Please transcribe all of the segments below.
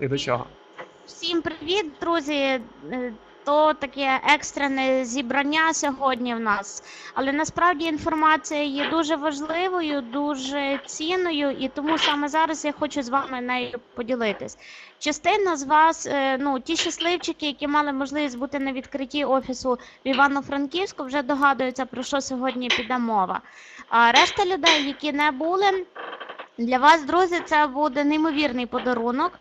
і до чого? Всім привіт, друзі! Е, То таке екстрене зібрання сьогодні в нас. Але насправді інформація є дуже важливою, дуже цінною, і тому саме зараз я хочу з вами нею поділитись. Частина з вас, е, ну ті щасливчики, які мали можливість бути на відкритті офісу в Івано-Франківську, вже догадуються про що сьогодні піде мова. А решта людей, які не були, для вас, друзі, це буде неймовірний подарунок.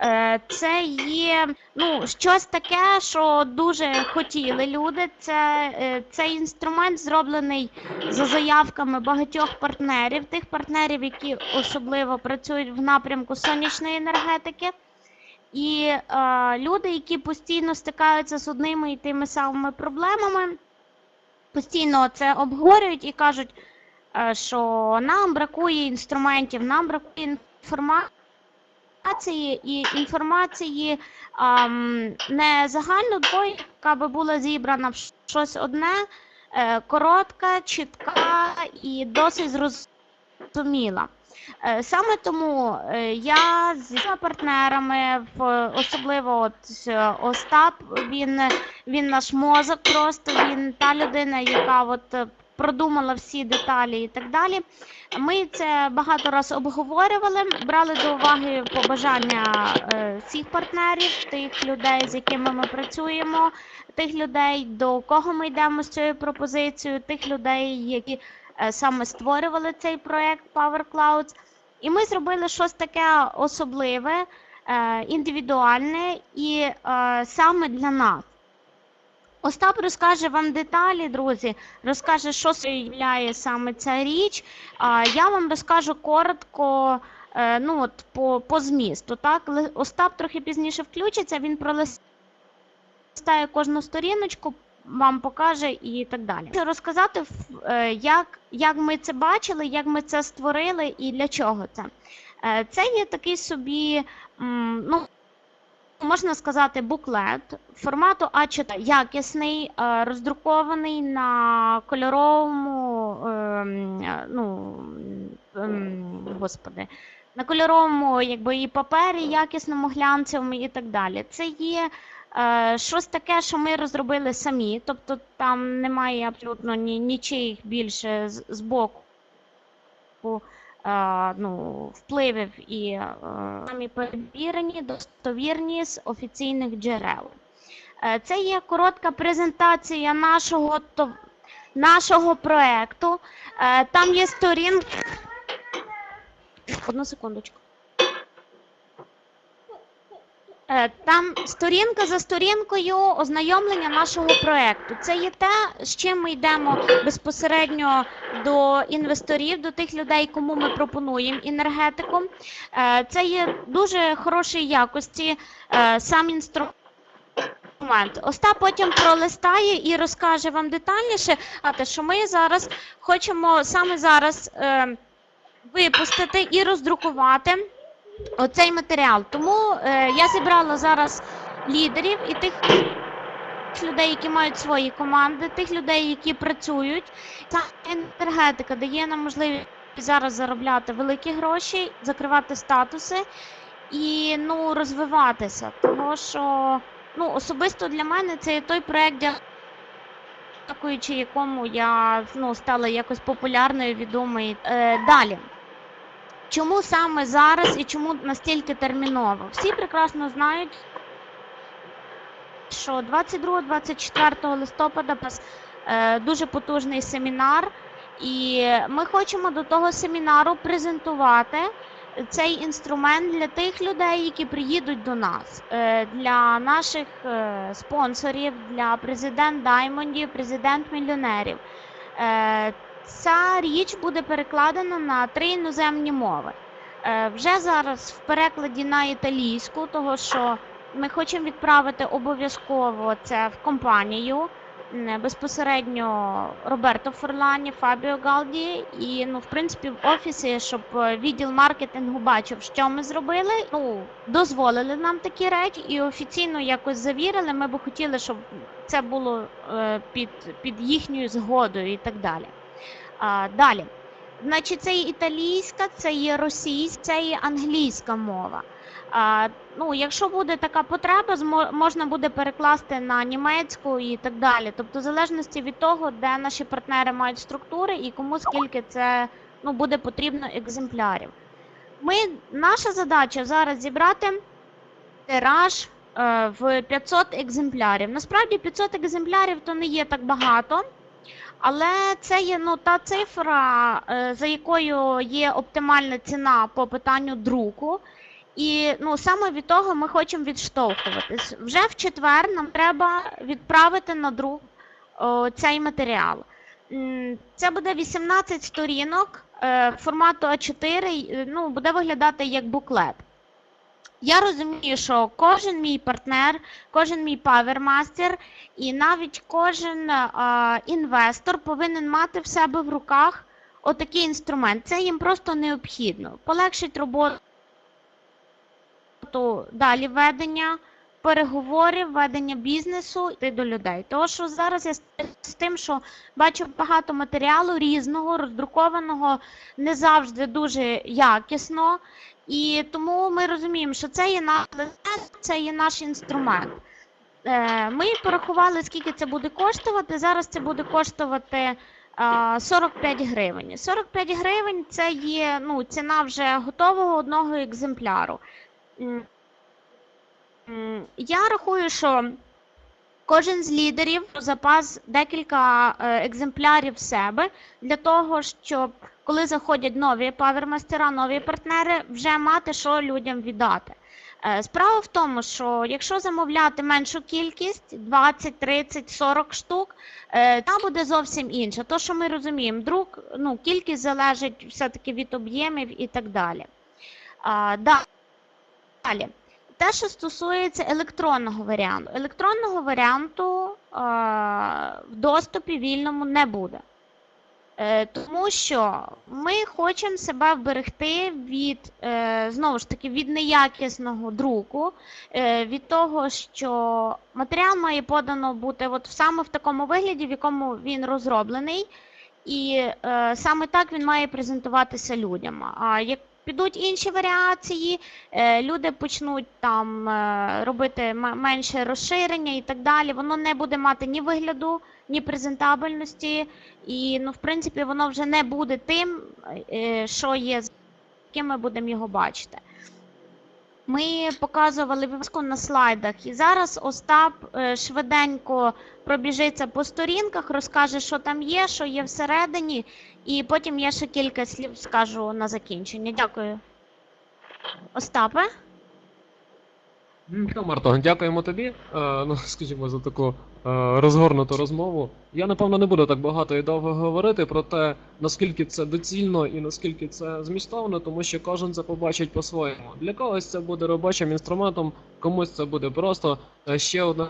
Е, Це є ну, щось таке, що дуже хотіли люди. Це, е, Цей інструмент зроблений за заявками багатьох партнерів, тих партнерів, які особливо працюють в напрямку сонячної енергетики. І е, люди, які постійно стикаються з одними і тими самими проблемами, постійно це обговорюють і кажуть, е, що нам бракує інструментів, нам бракує інформації інформації і інформації ам, не загальної, яка би була зібрана в щось одне, е, коротка, чітка і досить зрозуміла. Е, Саме тому е, я зі партнерами, в- особливо от Остап, він, він наш мозок, просто він та людина, яка от продумала всі деталі і так далі. Ми це багато раз обговорювали, брали до уваги побажання е, всіх партнерів, тих людей, з якими ми працюємо, тих людей, до кого ми йдемо з цією пропозицією, тих людей, які е, саме створювали цей проект Power Clouds. І ми зробили щось таке особливе, е, індивідуальне і саме для нас. Остап розкаже вам деталі, друзі, розкаже, що являє саме ця річ. А я вам розкажу коротко, е, ну от по, по змісту. Так, Остап трохи пізніше включиться, він пролистає кожну сторіночку, вам покаже і так далі. Хочу розказати, е, як, як ми це бачили, як ми це створили і для чого це. Е, Це є такий собі, ну, можна сказати, буклет формату А4, якісний, е, роздрукований на кольоровому, ем, е, ну, господи, на кольоровому якби, і папері, якісному глянцевому і так далі. Це є е, щось таке, що ми розробили самі, тобто там немає абсолютно ні, нічиїх більше з, з боку е, ну, впливів і е, самі перевірені, достовірні з офіційних джерел. Е, Це є коротка презентація нашого, нашого проекту. Е, Там є сторінки. Одну секундочку. Е, Там сторінка за сторінкою ознайомлення нашого проекту. Це є те, з чим ми йдемо безпосередньо до інвесторів, до тих людей, кому ми пропонуємо енергетику. Е, Це є дуже хорошої якості е, сам інструмент. Остап потім пролистає і розкаже вам детальніше, а те, що ми зараз хочемо саме зараз е, випустити і роздрукувати оцей матеріал. Тому е, я зібрала зараз лідерів і тих людей, які мають свої команди, тих людей, які працюють. Ця енергетика дає нам можливість зараз заробляти великі гроші, закривати статуси і ну, розвиватися. Тому що ну, особисто для мене це є той проект, дякуючи якому я ну, стала якось популярною, відомою. Е, далі. Чому саме зараз і чому настільки терміново? Всі прекрасно знають, що 22-24 листопада е, дуже потужний семінар, і ми хочемо до того семінару презентувати цей інструмент для тих людей, які приїдуть до нас, е, для наших е, спонсорів, для президент Даймондів, президент мільйонерів. Ця річ буде перекладена на три іноземні мови. Е, Вже зараз в перекладі на італійську, того що ми хочемо відправити обов'язково це в компанію безпосередньо Роберто Форлані, Фабіо Галді, і ну, в принципі, в офісі, щоб е, відділ маркетингу бачив, що ми зробили. Ну дозволили нам такі речі і офіційно якось завірили. Ми б хотіли, щоб це було е, під, під їхньою згодою і так далі. А, далі. Значить, це є італійська, це є російська, це є англійська мова. А, ну, якщо буде така потреба, можна буде перекласти на німецьку і так далі. Тобто, в залежності від того, де наші партнери мають структури і кому скільки це ну, буде потрібно екземплярів. Ми, наша задача зараз зібрати тираж е, в 500 екземплярів. Насправді 500 екземплярів то не є так багато, але це є ну, та цифра, е, за якою є оптимальна ціна по питанню друку. І ну, саме від того ми хочемо відштовхуватись. Вже в четвер нам треба відправити на друк цей матеріал. Це буде 18 сторінок е, формату А4, е, ну, буде виглядати як буклет. Я розумію, що кожен мій партнер, кожен мій павермастер і навіть кожен а, інвестор повинен мати в себе в руках отакий інструмент. Це їм просто необхідно. Полегшить роботу далі ведення переговорів, ведення бізнесу йти до людей. Тому що зараз я з тим, що бачу багато матеріалу різного, роздрукованого не завжди дуже якісно. І тому ми розуміємо, що це є наш лице, це є наш інструмент. Е, Ми порахували, скільки це буде коштувати. Зараз це буде коштувати 45 гривень. 45 гривень це є ну, ціна вже готового одного екземпляру. Я рахую, що кожен з лідерів запас декілька е, екземплярів себе для того, щоб коли заходять нові павермастера, нові партнери, вже мати що людям віддати. Е, Справа в тому, що якщо замовляти меншу кількість 20, 30, 40 штук, е, там буде зовсім інше. То, що ми розуміємо, друк, ну, кількість залежить все-таки від об'ємів і так далі. Далі. Те, що стосується електронного варіанту. Електронного варіанту а, в доступі вільному не буде. Е, Тому що ми хочемо себе вберегти від е, знову ж таки від неякісного друку, е, від того, що матеріал має подано бути от саме в такому вигляді, в якому він розроблений, і е, саме так він має презентуватися людям. А як підуть інші варіації, е, люди почнуть там е, робити менше розширення і так далі, воно не буде мати ні вигляду, ні презентабельності. І, ну, в принципі, воно вже не буде тим, е, що є, з яким ми будемо його бачити. Ми показували випуску на слайдах, і зараз Остап е, швиденько пробіжиться по сторінках, розкаже, що там є, що є всередині, і потім я ще кілька слів скажу на закінчення. Дякую. Остапе? Та, Марто, дякуємо тобі. Е, ну, скажімо, за таку розгорнуту розмову. Я, напевно, не буду так багато і довго говорити про те, наскільки це доцільно і наскільки це змістовно, тому що кожен це побачить по-своєму. Для когось це буде робочим інструментом, комусь це буде просто е, ще одна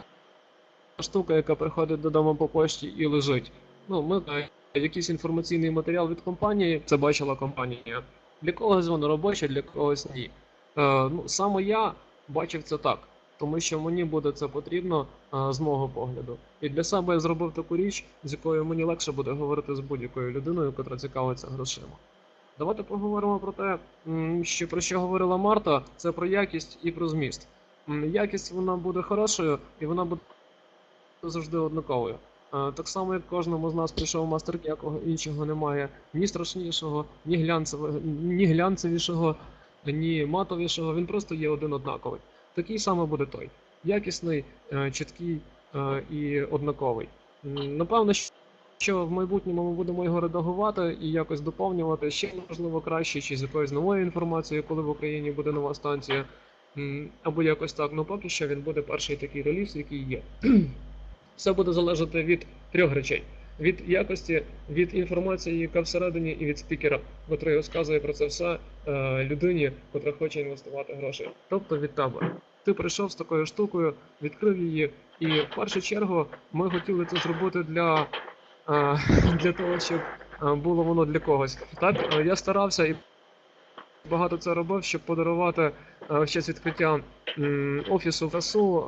штука, яка приходить додому по пошті і лежить. Ну, ми е, якийсь інформаційний матеріал від компанії, це бачила компанія. Для когось воно робоче, для когось ні. Е, ну, саме я бачив це так, тому що мені буде це потрібно а, з мого погляду. І для себе я зробив таку річ, з якою мені легше буде говорити з будь-якою людиною, яка цікавиться грошима. Давайте поговоримо про те, що про що говорила Марта, це про якість і про зміст. Якість вона буде хорошою і вона буде завжди однаковою. Е, Так само, як кожному з нас прийшов мастер, якого іншого немає, ні страшнішого, ні глянцевого, ні глянцевішого, ні матовішого, він просто є один однаковий. Такий саме буде той. Якісний, е, чіткий е, і однаковий. Напевно, що в майбутньому ми будемо його редагувати і якось доповнювати ще можливо краще, чи з якоюсь новою інформацією, коли в Україні буде нова станція. Або якось так. Ну поки що він буде перший такий реліз, який є. Все буде залежати від трьох речей: від якості, від інформації, яка всередині, і від спікера, який розказує про це все е, людині, котра хоче інвестувати гроші. Тобто від тебе. Ти прийшов з такою штукою, відкрив її, і в першу чергу ми хотіли це зробити для, е, для того, щоб е, було воно для когось. Так, я старався і багато це робив, щоб подарувати е, в честь відкриття офісу ФСУ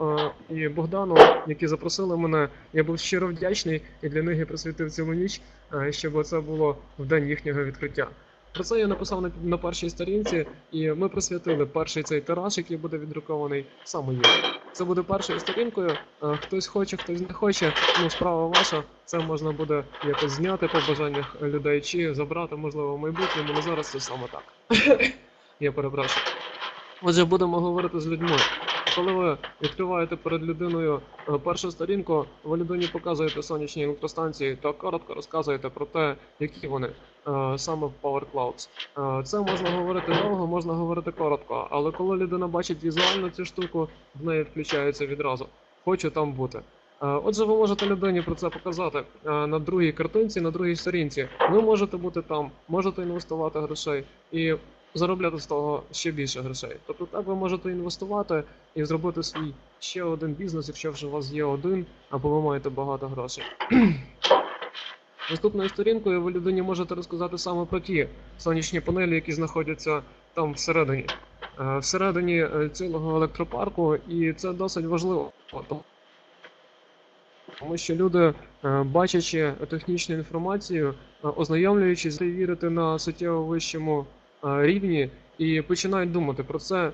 е, і Богдану, які запросили мене. Я був щиро вдячний і для них я присвятив цілу ніч, е, щоб це було в день їхнього відкриття. Про це я написав на, на першій сторінці, і ми присвятили перший цей тираж, який буде віддрукований саме їм. Це буде першою сторінкою. Хтось хоче, хтось не хоче. Ну, справа ваша. Це можна буде якось зняти по бажаннях людей чи забрати, можливо, в майбутньому. але зараз це саме так. Я перепрошую. Отже, будемо говорити з людьми. Коли ви відкриваєте перед людиною е, першу сторінку, ви людині показуєте сонячні електростанції та коротко розказуєте про те, які вони е, саме в Power Clouds. Е, Це можна говорити довго, можна говорити коротко, але коли людина бачить візуально цю штуку, в неї включається відразу. Хочу там бути. Отже, ви можете людині про це показати на другій картинці, на другій сторінці. Ви можете бути там, можете інвестувати грошей і заробляти з того ще більше грошей. Тобто так ви можете інвестувати і зробити свій ще один бізнес, якщо вже у вас є один, або ви маєте багато грошей. Наступною сторінкою ви людині можете розказати саме про ті сонячні панелі, які знаходяться там всередині, Е, всередині е, цілого електропарку, і це досить важливо. Тому- що люди, е, бачачи технічну інформацію, ознайомлюючись, вірити на суттєво вищому рівні і починають думати про це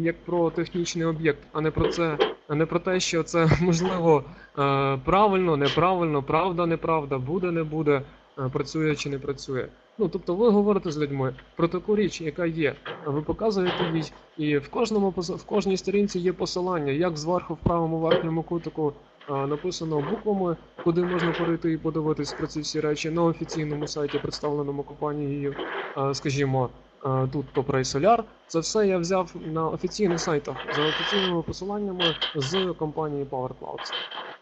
як про технічний об'єкт, а не про це, а не про те, що це можливо е, правильно, неправильно, правда, неправда, буде, не буде, е, працює чи не працює. Ну тобто ви говорите з людьми про таку річ, яка є. Ви показуєте їй, і в кожному в кожній сторінці є посилання, як зверху в правому верхньому кутику е, написано буквами, куди можна перейти і подивитись про ці всі речі на офіційному сайті, представленому компанією, е, скажімо, е, тут Topray Solar. Це все я взяв на офіційних сайтах за офіційними посиланнями з компанії Power Clouds.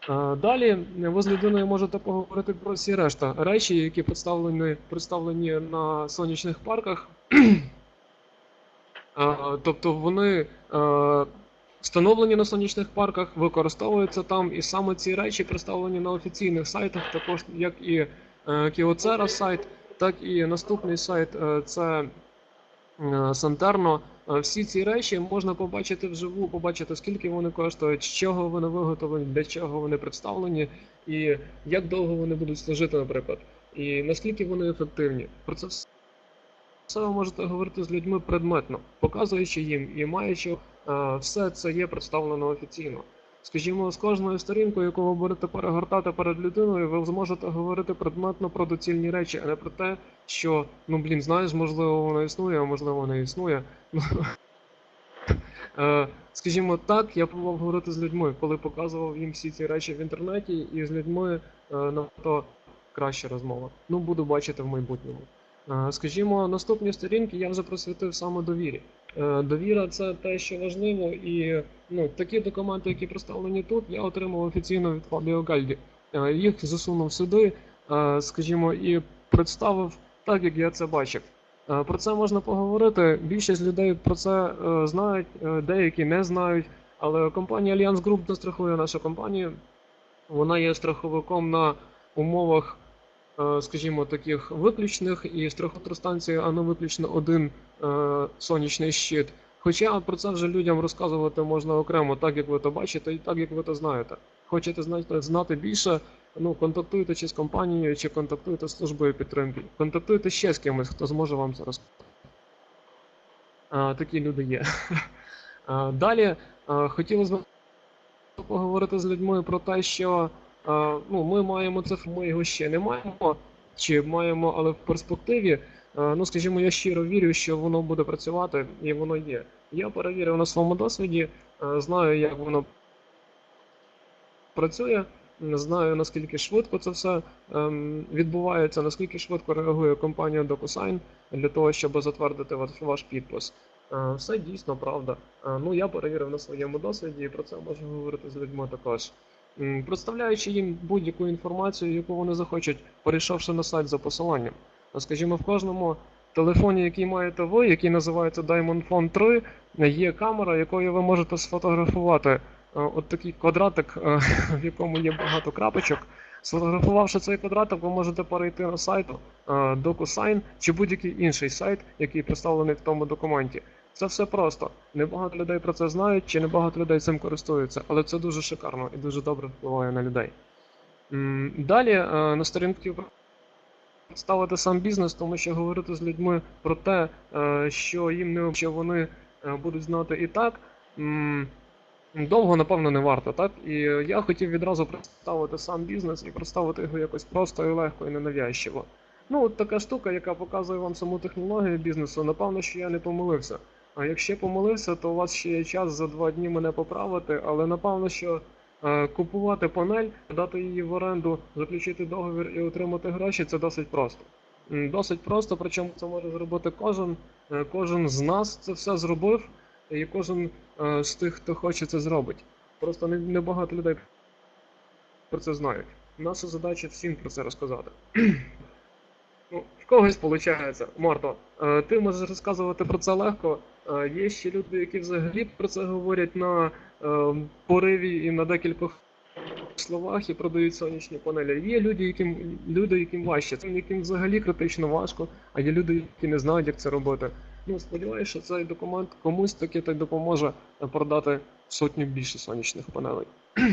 Е, Далі ви з людиною можете поговорити про всі решта речі, які представлені, представлені на сонячних парках. Е, Тобто вони е, встановлені на сонячних парках, використовуються там, і саме ці речі представлені на офіційних сайтах, також як і е, Kyocera сайт, так і наступний сайт е, це е, Сантерно. Е, Всі ці речі можна побачити вживу, побачити скільки вони коштують, з чого вони виготовлені, для чого вони представлені, і як довго вони будуть служити, наприклад, і наскільки вони ефективні. Про це все все ви можете говорити з людьми предметно, показуючи їм і маючи е, все це є представлено офіційно. Скажімо, з кожною сторінкою, яку ви будете перегортати перед людиною, ви зможете говорити предметно про доцільні речі, а не про те, що ну блін, знаєш, можливо, воно існує, а можливо, не існує. Ну, е, Скажімо так, я пробував говорити з людьми, коли показував їм всі ці речі в інтернеті, і з людьми е, набагато краща розмова. Ну, буду бачити в майбутньому. Е, Скажімо, наступні сторінки я вже присвятив саме довірі. Е, Довіра це те, що важливо, і ну, такі документи, які представлені тут, я отримав офіційно від Фабіо Гальді. Е, Їх засунув сюди, е, скажімо, і представив так, як я це бачив. Про це можна поговорити. Більшість людей про це знають, деякі не знають. Але компанія Allianz Group не страхує нашу компанію. Вона є страховиком на умовах, скажімо, таких виключних, і страхотрстанція, а не виключно один е, сонячний щит. Хоча про це вже людям розказувати можна окремо, так як ви то бачите, і так як ви то знаєте. Хочете знати, більше, ну контактуйте чи з компанією, чи контактуйте з службою підтримки. Контактуйте ще з кимось, хто зможе вам це розказати. Такі люди є. А, далі хотілося б поговорити з людьми про те, що ну, ми маємо цифру, ми його ще не маємо, чи маємо, але в перспективі. Ну, скажімо, я щиро вірю, що воно буде працювати, і воно є. Я перевірив на своєму досвіді, знаю, як воно працює, знаю наскільки швидко це все ем, відбувається, наскільки швидко реагує компанія DocuSign для того, щоб затвердити ваш, ваш підпис. Е, все дійсно правда. Е, ну я перевірив на своєму досвіді і про це можу говорити з людьми також. Представляючи їм будь-яку інформацію, яку вони захочуть, перейшовши на сайт за посиланням. А, Скажімо, в кожному телефоні, який маєте ви, який називається Diamond Phone 3, є камера, якою ви можете сфотографувати е, от такий квадратик, е, в якому є багато крапочок. Сфотографувавши цей квадратик, ви можете перейти на сайт е, DocuSign чи будь-який інший сайт, який представлений в тому документі. Це все просто. Небагато людей про це знають, чи небагато людей цим користуються, але це дуже шикарно і дуже добре впливає на людей. Далі е, на сторінці ставити сам бізнес, тому що говорити з людьми про те, е, що їм не що вони е, будуть знати і так. Довго, напевно, не варто, так? І я хотів відразу представити сам бізнес і представити його якось просто і легко і ненавязчиво. Ну, от така штука, яка показує вам саму технологію бізнесу, напевно, що я не помилився. А якщо помилився, то у вас ще є час за два дні мене поправити, але напевно, що е, купувати панель, дати її в оренду, заключити договір і отримати гроші це досить просто. Досить просто, причому це може зробити кожен. Е, Кожен з нас це все зробив, і кожен е, з тих, хто хоче це зробить. Просто не, не людей про це знають. Наша задача всім про це розказати. Ну, в когось виходить. Марто, е, ти можеш розказувати про це легко. Е, Є ще люди, які взагалі про це говорять на е, пориві і на декількох словах і продають сонячні панелі. Є люди, яким люди, яким важче, це яким взагалі критично важко, а є люди, які не знають, як це робити. Ну, сподіваюся, що цей документ комусь таки так допоможе продати сотню більше сонячних панелей.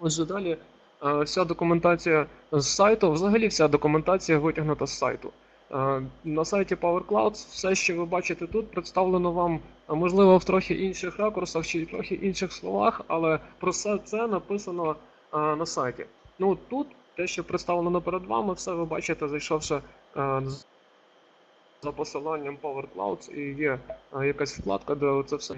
Отже, далі вся документація з сайту, взагалі вся документація витягнута з сайту. Е, На сайті PowerCloud все, що ви бачите тут, представлено вам, можливо, в трохи інших ракурсах чи трохи інших словах, але про все це написано е, на сайті. Ну тут те, що представлено перед вами, все ви бачите, зайшовши е, за посиланням PowerCloud, і є е, якась вкладка, де це все.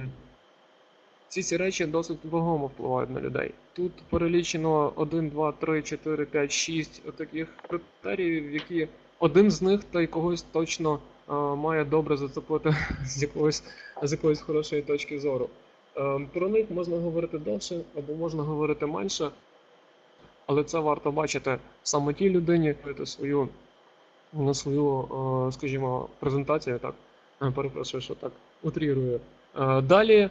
Ці ці речі досить вагомо впливають на людей. Тут перелічено 1, 2, 3, 4, 5, 6 таких критеріїв, які один з них та й когось точно е, має добре зацепити з якогось з якоїсь хорошої точки зору. Е, про них можна говорити довше або можна говорити менше, але це варто бачити саме тій людині, свою на свою, е, скажімо, презентацію, так, перепрошую, що так утрірую. Далі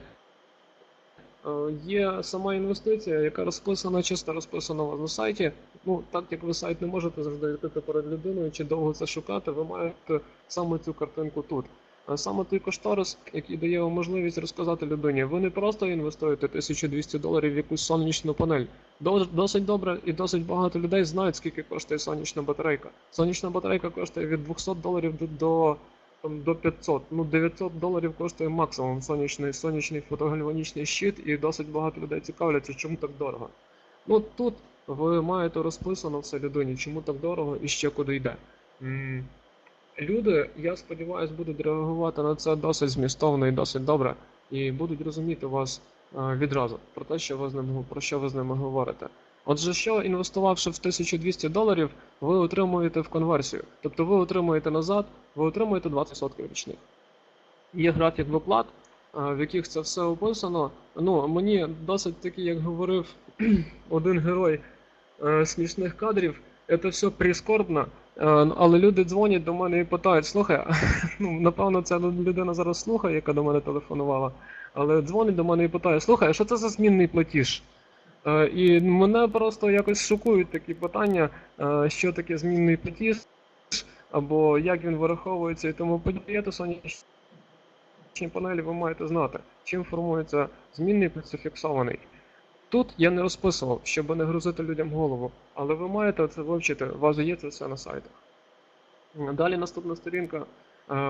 є сама інвестиція, яка розписана, чисто розписана у вас на сайті. Ну, так як ви сайт не можете завжди відкрити перед людиною чи довго це шукати, ви маєте саме цю картинку тут. Саме той кошторис, який дає вам можливість розказати людині, ви не просто інвестуєте 1200 доларів в якусь сонячну панель. Досить добре і досить багато людей знають, скільки коштує сонячна батарейка. Сонячна батарейка коштує від 200 доларів до, до, там, до 500. Ну, 900 доларів коштує максимум сонячний, сонячний фотогальванічний щит, і досить багато людей цікавляться, чому так дорого. Ну тут ви маєте розписано все людині, чому так дорого і ще куди йде. Люди, я сподіваюся, будуть реагувати на це досить змістовно і досить добре, і будуть розуміти вас е, відразу про те, що ви з ними про що ви з ними говорите. Отже, що інвестувавши в 1200 доларів, ви отримуєте в конверсію. Тобто ви отримуєте назад, ви отримуєте 20% річних. Є графік виплат, е, в яких це все описано. Ну, мені досить таки, як говорив один герой е, смішних кадрів, це все прискорбно. Е, Але люди дзвонять до мене і питають, слухай, ну напевно, ця людина зараз слухає, яка до мене телефонувала, але дзвонить до мене і питає, слухай, що це за змінний платіж? Е, І мене просто якось шокують такі питання, е, що таке змінний платіж, або як він вираховується і тому подібне. Сонячні панелі ви маєте знати, чим формується змінний плюс фіксований. Тут я не розписував, щоб не грузити людям голову, але ви маєте це вивчити, у вас є це все на сайтах. Далі наступна сторінка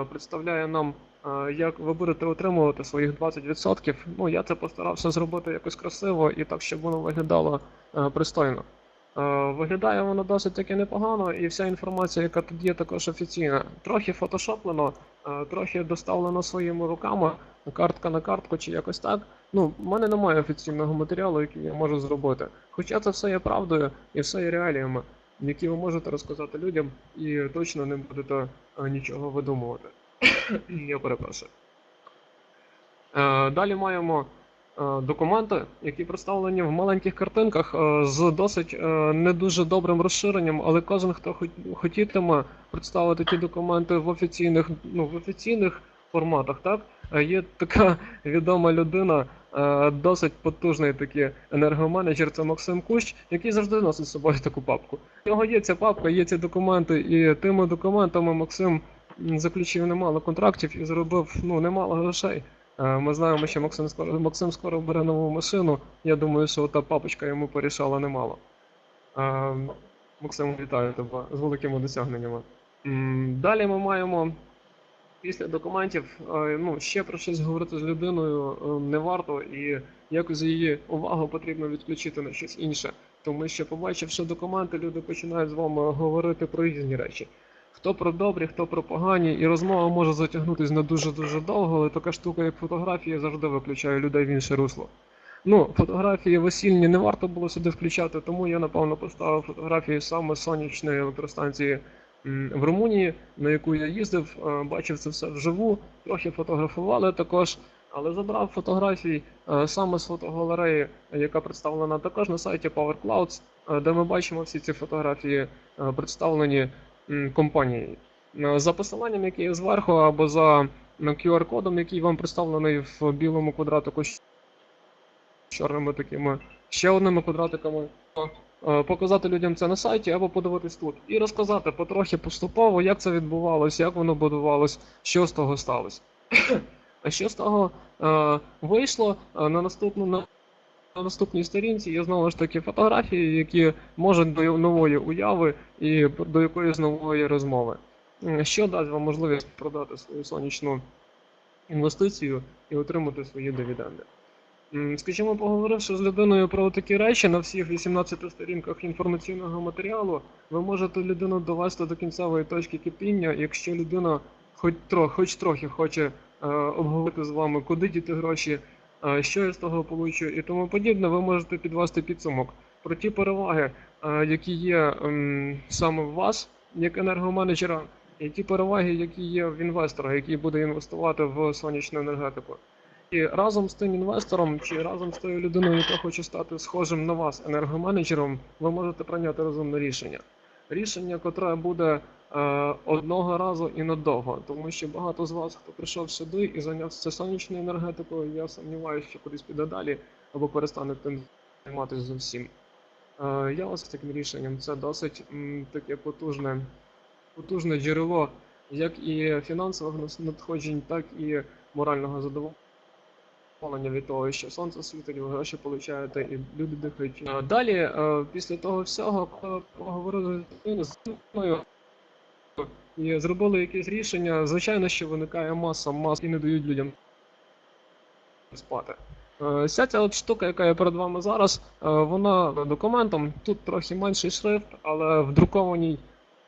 представляє нам, е, як ви будете отримувати своїх 20%. Ну, я це постарався зробити якось красиво і так, щоб воно виглядало е, пристойно. Е, Виглядає воно досить таки непогано, і вся інформація, яка тут є, також офіційна. Трохи фотошоплено, е, трохи доставлено своїми руками, картка на картку чи якось так. Ну, в мене немає офіційного матеріалу, який я можу зробити. Хоча це все є правдою і все є реаліями, які ви можете розказати людям, і точно не будете е, нічого видумувати. я перепрошую. Е, Далі маємо е, документи, які представлені в маленьких картинках з досить не дуже добрим розширенням, але кожен, хто хотітиме представити ті документи в офіційних, ну, в офіційних форматах, так? Е, Є така відома людина, е, досить потужний такий енергоменеджер, це Максим Кущ, який завжди носить з собою таку папку. У нього є ця папка, є ці документи, і тими документами Максим заключив немало контрактів і заробив ну, немало грошей. Е, Ми знаємо, що Максим скоро, Максим скоро бере нову машину. Я думаю, що та папочка йому порішала немало. Максим, вітаю тебе з великими досягненнями. Далі ми маємо після документів, е, ну, ще про щось говорити з людиною е, не варто, і якось її увагу потрібно відключити на щось інше. Тому що, побачивши документи, люди починають з вами говорити про різні речі. Хто про добрі, хто про погані, і розмова може затягнутися на дуже-дуже довго, але така штука, як фотографія, завжди виключає людей в інше русло. Ну, фотографії весільні не варто було сюди включати, тому я напевно поставив фотографії саме сонячної електростанції в Румунії, на яку я їздив, е, бачив це все вживу, трохи фотографували також, але забрав фотографії е, саме з фотогалереї, яка представлена також на сайті Power Clouds, е, де ми бачимо всі ці фотографії представлені компанією. За посиланням, яке є зверху, або за QR-кодом, який вам представлений в білому квадратику з чорними такими ще одними квадратиками. Е, Показати людям це на сайті або подивитись тут. І розказати потрохи поступово, як це відбувалось, як воно будувалось, що з того сталося. А що з того е, вийшло е, на наступну на, на наступній сторінці є знову ж таки фотографії, які можуть до нової уяви і до якоїсь нової розмови. Що дасть вам можливість продати свою сонячну інвестицію і отримати свої дивіденди. Скажімо, поговоривши з людиною про такі речі на всіх 18 сторінках інформаційного матеріалу, ви можете людину довести до кінцевої точки кипіння, якщо людина хоч трохи, хоч трохи хоче е, обговорити з вами, куди діти гроші, е, що я з того получу і тому подібне, ви можете підвести підсумок про ті переваги, е, які є ем, саме в вас, як енергоменеджера, і ті переваги, які є в інвестора, який буде інвестувати в сонячну енергетику. І разом з тим інвестором чи разом з тою людиною, яка хоче стати схожим на вас енергоменеджером, ви можете прийняти розумне рішення. Рішення, котре буде е, одного разу і надовго, тому що багато з вас, хто прийшов сюди і зайнявся сонячною енергетикою, я сумніваюся, що кудись піде далі або перестане тим займатися зовсім. Е, я вас таким рішенням це досить м, таке потужне, потужне джерело як і фінансових надходжень, так і морального задоволення задоволення від того, що сонце світить, ви гроші получаєте і люди дихають. Е, Далі, е, після того всього, коли поговорили з людиною, і зробили якесь рішення, звичайно, що виникає маса мас і не дають людям спати. Е, Вся ця от штука, яка є перед вами зараз, е, вона документом, тут трохи менший шрифт, але в друкованій.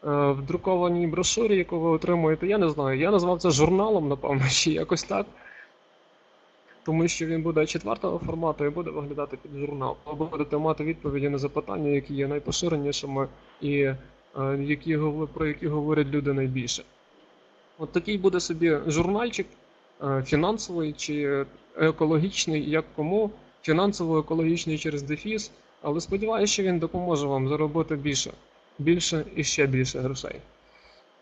е, В друкованій брошурі, яку ви отримуєте, я не знаю. Я назвав це журналом, напевно, чи якось так тому що він буде четвертого формату і буде виглядати під журнал. Ви будете мати відповіді на запитання, які є найпоширенішими і е, які, про які говорять люди найбільше. От такий буде собі журнальчик е, фінансовий чи екологічний, як кому, фінансово-екологічний через дефіс, але сподіваюся, що він допоможе вам заробити більше, більше і ще більше грошей.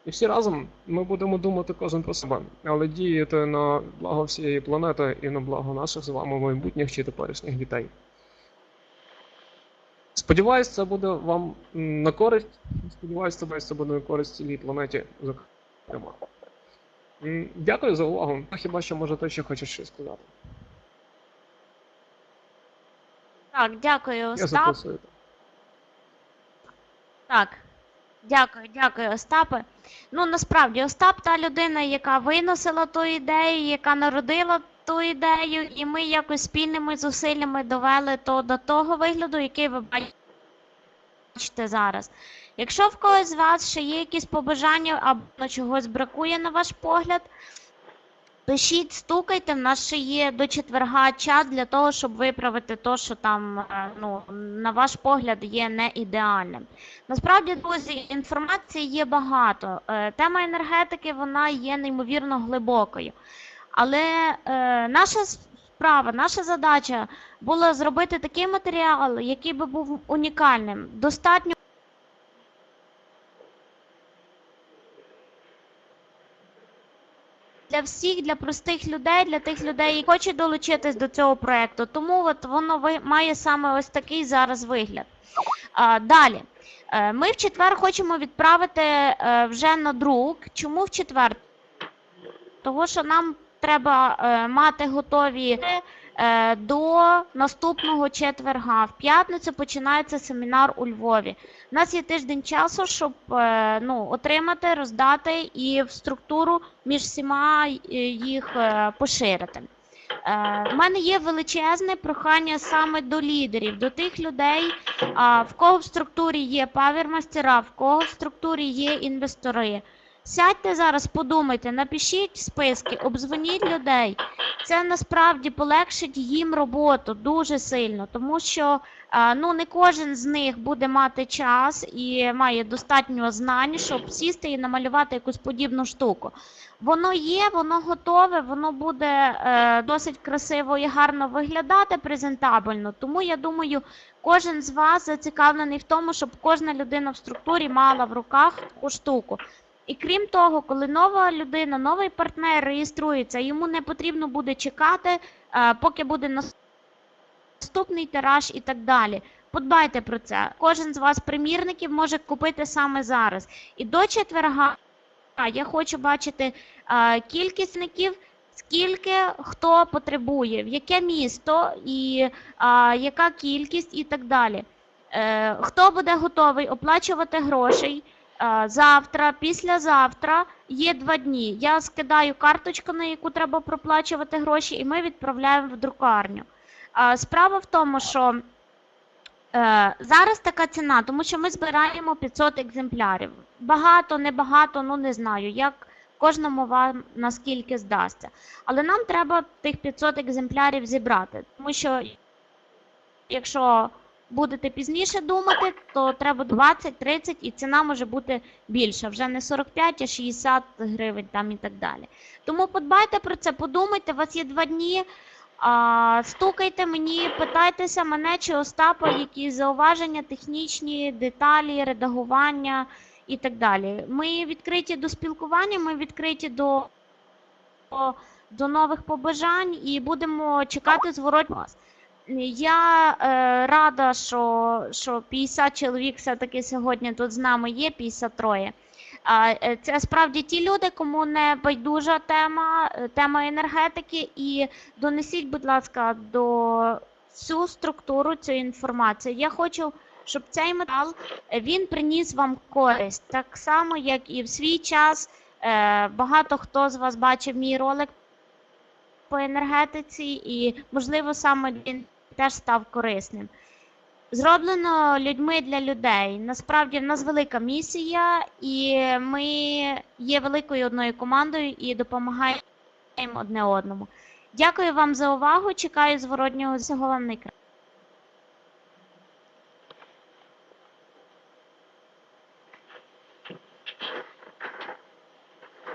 І всі разом ми будемо думати кожен про себе, але діяти на благо всієї планети і на благо наших з вами майбутніх чи теперішніх дітей. Сподіваюсь, це буде вам на користь. Сподіваюсь, це буде на користь цілій планеті, зокрема. Дякую за увагу. Хіба що може ти ще хочеш щось сказати? Так, дякую, Я Остап. записую. Так. Дякую, дякую, Остапе. Ну насправді Остап та людина, яка виносила ту ідею, яка народила ту ідею, і ми якось спільними зусиллями довели то до того вигляду, який ви бачите зараз. Якщо в когось з вас ще є якісь побажання або чогось бракує на ваш погляд, пишіть, стукайте, в нас ще є до четверга час для того, щоб виправити те, що там, е, ну, на ваш погляд, є не ідеальним. Насправді, друзі, інформації є багато. Е, Тема енергетики вона є неймовірно глибокою. Але е, наша справа, наша задача була зробити такий матеріал, який би був унікальним. Достатньо для всіх, для простих людей, для тих людей, які хочуть долучитись до цього проекту. Тому от воно має саме ось такий зараз вигляд. А, далі. Е, Ми в четвер хочемо відправити е, вже на друк. Чому в четвер? Того, що нам треба е, мати готові до наступного четверга. В п'ятницю починається семінар у Львові. У нас є тиждень часу, щоб е, ну, отримати, роздати і в структуру між всіма е, їх е, поширити. Е, У мене є величезне прохання саме до лідерів, до тих людей, в кого в структурі є павермастера, в кого в структурі є інвестори. Сядьте зараз, подумайте, напишіть списки, обдзвоніть людей. Це насправді полегшить їм роботу дуже сильно, тому що ну, не кожен з них буде мати час і має достатньо знань, щоб сісти і намалювати якусь подібну штуку. Воно є, воно готове, воно буде е, досить красиво і гарно виглядати презентабельно. Тому я думаю, кожен з вас зацікавлений в тому, щоб кожна людина в структурі мала в руках таку штуку. І крім того, коли нова людина, новий партнер реєструється, йому не потрібно буде чекати, е, поки буде наступний тираж і так далі. Подбайте про це. Кожен з вас примірників може купити саме зараз. І до четверга я хочу бачити е, кількість зників, скільки хто потребує, в яке місто і е, яка кількість і так далі. Хто буде готовий оплачувати грошей? Е, Завтра, післязавтра є два дні. Я скидаю карточку, на яку треба проплачувати гроші, і ми відправляємо в друкарню. Е, Справа в тому, що е, зараз така ціна, тому що ми збираємо 500 екземплярів. Багато, небагато, ну не знаю, як кожному вам наскільки здасться. Але нам треба тих 500 екземплярів зібрати, тому що якщо будете пізніше думати, то треба 20-30 і ціна може бути більша, вже не 45, а 60 гривень там і так далі. Тому подбайте про це, подумайте, у вас є два дні. Стукайте мені, питайтеся мене чи Остапа, які зауваження, технічні деталі, редагування і так далі. Ми відкриті до спілкування, ми відкриті до, до нових побажань і будемо чекати зворот вас. Я е, рада, що, що 50 чоловік все-таки сьогодні тут з нами є, 53. А, е, Це справді ті люди, кому не байдужа тема, е, тема енергетики, і донесіть, будь ласка, до цю структуру, цю інформацію. Я хочу, щоб цей метал е, він приніс вам користь, так само, як і в свій час. Багато хто з вас бачив мій ролик по енергетиці, і, можливо, саме він теж став корисним. Зроблено людьми для людей. Насправді в нас велика місія, і ми є великою одною командою і допомагаємо одне одному. Дякую вам за увагу. Чекаю зворотнього всього вам найкраще.